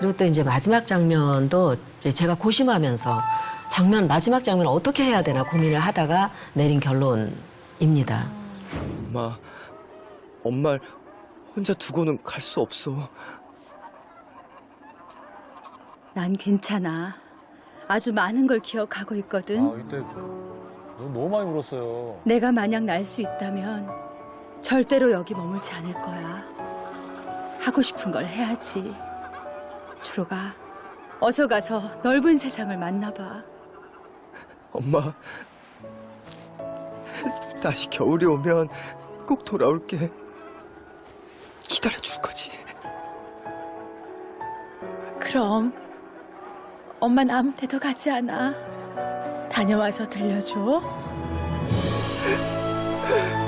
그리고 또 이제 마지막 장면도 이제 제가 고심하면서 장면 마지막 장면 을 어떻게 해야 되나 고민을 하다가 내린 결론입니다. 엄마, 엄마를 혼자 두고는 갈 수 없어. 난 괜찮아. 아주 많은 걸 기억하고 있거든. 아, 이때 너 너무 많이 울었어요. 내가 만약 날 수 있다면 절대로 여기 머물지 않을 거야. 하고 싶은 걸 해야지. 주로가 어서 가서 넓은 세상을 만나봐. 엄마, 다시 겨울이 오면 꼭 돌아올게. 기다려줄 거지. 그럼 엄마는 아무 데도 가지 않아. 다녀와서 들려줘.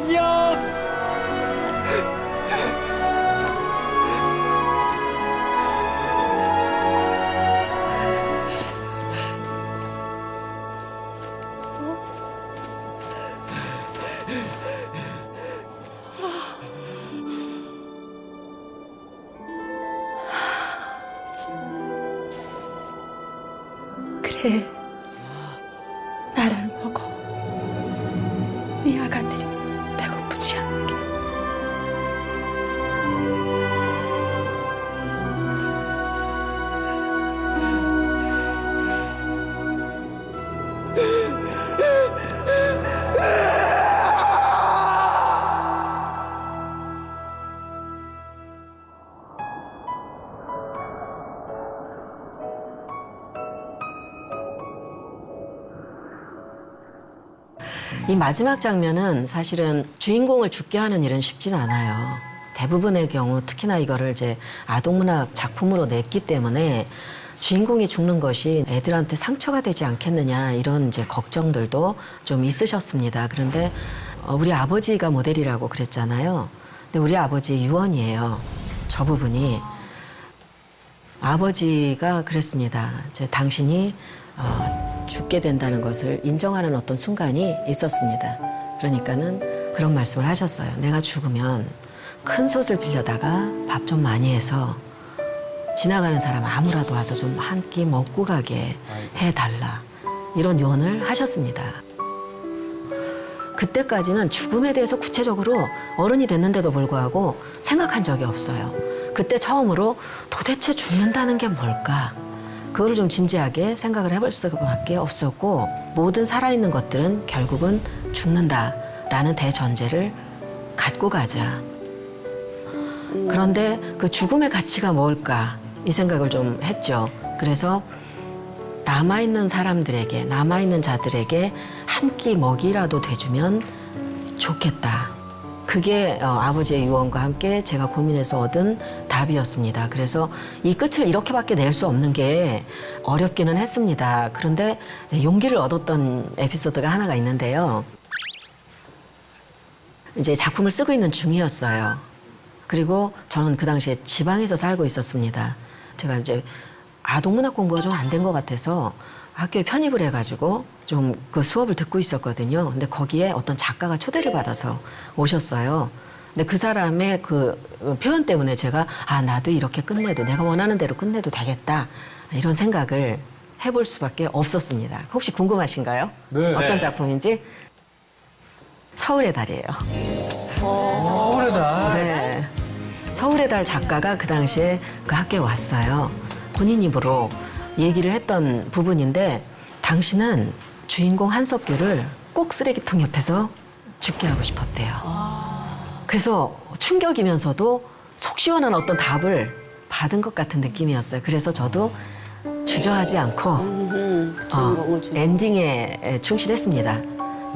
안녕! 나를 이 마지막 장면은 사실은 주인공을 죽게 하는 일은 쉽진 않아요. 대부분의 경우 특히나 이거를 이제 아동문학 작품으로 냈기 때문에 주인공이 죽는 것이 애들한테 상처가 되지 않겠느냐 이런 이제 걱정들도 좀 있으셨습니다. 그런데 어, 우리 아버지가 모델이라고 그랬잖아요. 근데 우리 아버지 유언이에요. 저 부분이 아버지가 그랬습니다. 제 당신이 어, 죽게 된다는 것을 인정하는 어떤 순간이 있었습니다. 그러니까는 그런 말씀을 하셨어요. 내가 죽으면 큰 솥을 빌려다가 밥 좀 많이 해서 지나가는 사람 아무라도 와서 좀 한 끼 먹고 가게 해달라. 이런 요원을 하셨습니다. 그때까지는 죽음에 대해서 구체적으로 어른이 됐는데도 불구하고 생각한 적이 없어요. 그때 처음으로 도대체 죽는다는 게 뭘까? 그거를 좀 진지하게 생각을 해볼 수밖에 없었고 모든 살아있는 것들은 결국은 죽는다라는 대전제를 갖고 가자. 그런데 그 죽음의 가치가 뭘까 이 생각을 좀 했죠. 그래서 남아있는 사람들에게 남아있는 자들에게 한 끼 먹이라도 돼주면 좋겠다. 그게 어, 아버지의 유언과 함께 제가 고민해서 얻은 답이었습니다. 그래서 이 끝을 이렇게밖에 낼 수 없는 게 어렵기는 했습니다. 그런데 용기를 얻었던 에피소드가 하나가 있는데요. 이제 작품을 쓰고 있는 중이었어요. 그리고 저는 그 당시에 지방에서 살고 있었습니다. 제가 이제 아동문학 공부가 좀 안 된 것 같아서 학교에 편입을 해가지고 좀 그 수업을 듣고 있었거든요. 근데 거기에 어떤 작가가 초대를 받아서 오셨어요. 근데 그 사람의 그 표현 때문에 제가 아 나도 이렇게 끝내도 내가 원하는 대로 끝내도 되겠다 이런 생각을 해볼 수밖에 없었습니다. 혹시 궁금하신가요? 네. 어떤 네. 작품인지 서울의 달이에요. 서울의 달. 네. 서울의 달 작가가 그 당시에 그 학교에 왔어요. 본인 입으로 얘기를 했던 부분인데 당신은 주인공 한석규를 꼭 쓰레기통 옆에서 죽게 하고 싶었대요. 그래서 충격이면서도 속 시원한 어떤 답을 받은 것 같은 느낌이었어요. 그래서 저도 주저하지 않고 어, 엔딩에 충실했습니다.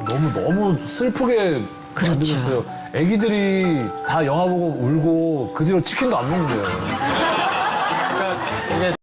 너무 너무 슬프게 그렇죠. 만들었어요. 애기들이 다 영화 보고 울고 그 뒤로 치킨도 안 먹는데요. 그러니까